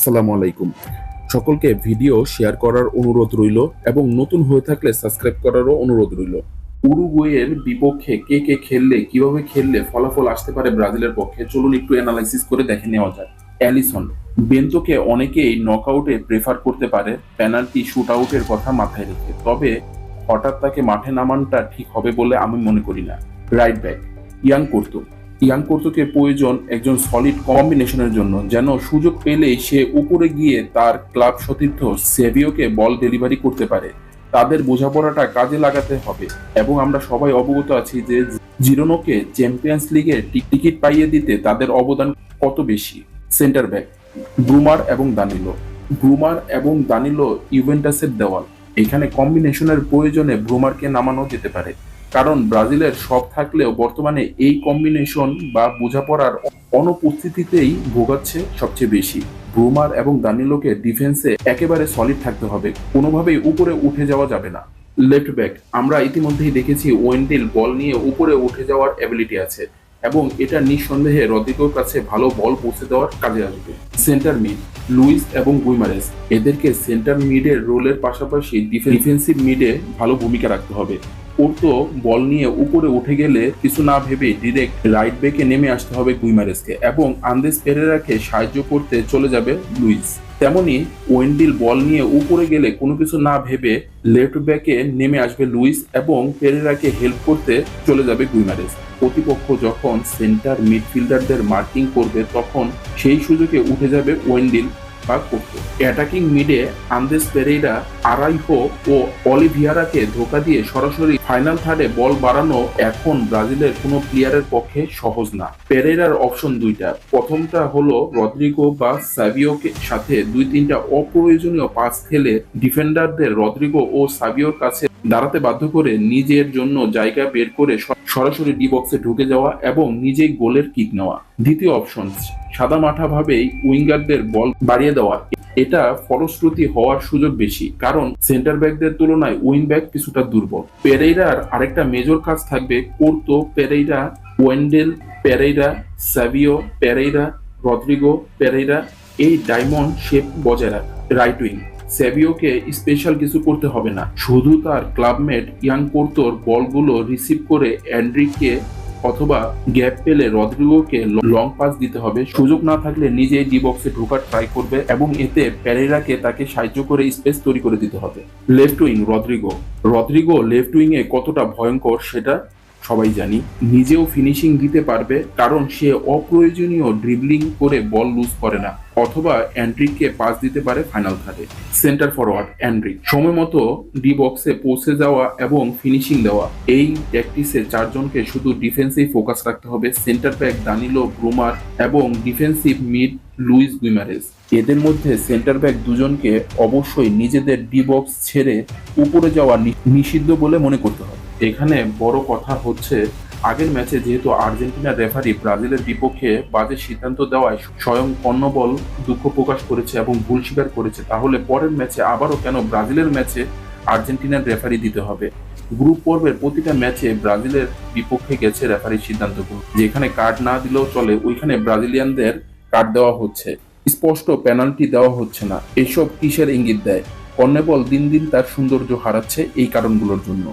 আসসালামু আলাইকুম। সকলকে ভিডিও শেয়ার করার অনুরোধ রইল এবং নতুন হয়ে থাকলে সাবস্ক্রাইব করারও অনুরোধ রইল। উরুগুয়ের বিপক্ষে কে কে খেললে, কীভাবে খেললে ফলাফল আসতে পারে ব্রাজিলের পক্ষে? চলুন একটু অ্যানালাইসিস করে দেখে নেওয়া যাক। অ্যালিসন, বেন্তোকে অনেকেই নকআউটে প্রেফার করতে পারে পেনাল্টি শুট আউটের কথা মাথায় রেখে। তবে হঠাৎ তাকে মাঠে নামানটা ঠিক হবে বলে আমি মনে করি না। রাইট ব্যাক ইয়াং করতো। ইয়াং কর্তকের প্রয়োজন একজন সলিড কম্বিনেশনের জন্য, যেন সুযোগ পেলেই সে উপরে গিয়ে তার ক্লাব সতীর্থ সেভিওকে বল ডেলিভারি করতে পারে। তাদের বোঝাপড়াটা কাজে লাগাতে হবে। এবং আমরা সবাই অবগত আছি যে জিরোনোকে চ্যাম্পিয়ন্স লিগের টি- টিকিট পাইয়ে দিতে তাদের অবদান কত বেশি। সেন্টার ব্যাক ব্রুমার এবং দানিলো। ব্রুমার এবং দানিলো ইউভেন্টাসের দেওয়াল। এখানে কম্বিনেশনের প্রয়োজনে ব্রুমারকে নামানো যেতে পারে। কারণ ব্রাজিলের সব থাকলেও বর্তমানে এই কম্বিনেশন বা বোঝাপড়ার অনুপস্থিতিতেই ভোগাচ্ছে সবচেয়ে বেশি। ব্রুমার এবং দানিলোকে ডিফেন্সে একেবারে সলিড থাকতে হবে। কোনোভাবেই উপরে উঠে যাওয়া যাবে না। লেফট ব্যাক আমরা ইতিমধ্যেই দেখেছি ওয়েন্ডিল বল নিয়ে উপরে উঠে যাওয়ার অ্যাবিলিটি আছে এবং এটা নিঃসন্দেহে রদ্রিগোর কাছে ভালো বল পৌঁছে দেওয়ার কাজে আসবে। সেন্টার মিড লুইস এবং গুইমারেস, এদেরকে সেন্টার মিডের রোলের পাশাপাশি ডিফেন্সিভ মিডে ভালো ভূমিকা রাখতে হবে। পোর্তো বল নিয়ে উপরে উঠে গেলে কিছু না ভেবে ডিরেক্ট রাইট ব্যাকে নেমে আসতে হবে গুইমারেসকে এবং আন্দেস পেরেরাকে সাহায্য করতে চলে যাবে লুইস। তেমনি ওয়েন্ডিল বল নিয়ে উপরে গেলে কোনো কিছু না ভেবে লেফট ব্যাকে নেমে আসবে লুইস এবং পেরেরাকে হেল্প করতে চলে যাবে গুইমারেস। প্রতিপক্ষ যখন সেন্টার মিডফিল্ডারদের মার্কিং করবে তখন সেই সুযোগে উঠে যাবে ওয়েন্ডিল বা করত। অ্যাটাকিং মিডে আন্দেস পেরেইরা আরাইহো ও অলিভিয়ারাকে ধোকা দিয়ে সরাসরি ফাইনাল থার্ডে বল বাড়ানো এখন ব্রাজিলের কোনো প্লেয়ারের পক্ষে সহজ না। পেরেরার অপশন দুইটা। প্রথমটা হলো রদ্রিগো বা সাবিওকে সাথে দুই তিনটা অপ্রয়োজনীয় পাস খেলে ডিফেন্ডারদের রদ্রিগো ও সাবিওর কাছে দাঁড়াতে বাধ্য করে নিজের জন্য জায়গা বের করে সরাসরি ডি বক্সে ঢুকে যাওয়া এবং নিজেই গোলের কিক নেওয়া। দ্বিতীয় অপশন সাদা মাঠা ভাবেই উইঙ্গারদের বল বাড়িয়ে দেওয়া। এটা ফলশ্রুতি হওয়ার সুযোগ বেশি, কারণ সেন্টার ব্যাকদের তুলনায় উইং ব্যাক কিছুটা দুর্বল। পেরেইরার আরেকটা মেজর কাজ থাকবে কোর্তো Pereira, Wendell Pereira Savio Pereira, Rodrigo Pereira, এই ডায়মন্ড শেপ বজায় রাখা। Right wing. সেভিওকে স্পেশাল কিছু করতে হবে না। শুধু তার ক্লাবমেট ইয়াং পোর্তোর বলগুলো রিসিভ করে অ্যান্ড্রিককে অথবা গ্যাপ পেলে রদ্রিগোকে লং পাস দিতে হবে। সুযোগ না থাকলে নিজেই ডি বক্সে ঢোকার ট্রাই করবে এবং এতে প্যারেরাকে তাকে সাহায্য করে স্পেস তৈরি করে দিতে হবে। Left wing Rodrigo. Rodrigo left wing এ কতটা ভয়ঙ্কর সেটা সবাই জানি, নিজেও ফিনিশিং দিতে পারবে, কারণ সে অপ্রয়োজনীয় ড্রিবলিং করে বল লুজ করে না, অথবা অ্যান্ড্রিককে পাস দিতে পারে ফাইনাল থার্ডে সেন্টার ফরওয়ার্ড অ্যান্ড্রিক সময় মতো ডি বক্সে পৌঁছে যাওয়া এবং ফিনিশিং দেওয়া। এই প্র্যাকটিসে চারজনকে শুধু ডিফেন্সেই ফোকাস রাখতে হবে। সেন্টার ব্যাক দানিলো ব্রুমার এবং ডিফেন্সিভ মিড লুইস গুইমারেস এদের মধ্যে সেন্টার ব্যাক দুজনকে অবশ্যই নিজেদের ডি বক্স ছেড়ে উপরে যাওয়া নিষিদ্ধ বলে মনে করতে হবে। এখানে বড় কথা হচ্ছে, আগের ম্যাচে যেহেতু আর্জেন্টিনা রেফারি ব্রাজিলের বিপক্ষে বাজে সিদ্ধান্ত দেওয়ায় স্বয়ং কর্ণবল দুঃখ প্রকাশ করেছে এবং ভুল স্বীকার করেছে, তাহলে পরের ম্যাচে আবারও কেন ব্রাজিলের ম্যাচে আর্জেন্টিনার রেফারি দিতে হবে? গ্রুপ পর্বের প্রতিটা ম্যাচে ব্রাজিলের বিপক্ষে গেছে রেফারির সিদ্ধান্তগুলো। যেখানে কার্ড না দিলেও চলে, ওইখানে ব্রাজিলিয়ানদের কার্ড দেওয়া হচ্ছে। স্পষ্ট পেনাল্টি দেওয়া হচ্ছে না। এসব কিসের ইঙ্গিত দেয়? কর্নেবল দিন দিন তার সৌন্দর্য হারাচ্ছে এই কারণগুলোর জন্য।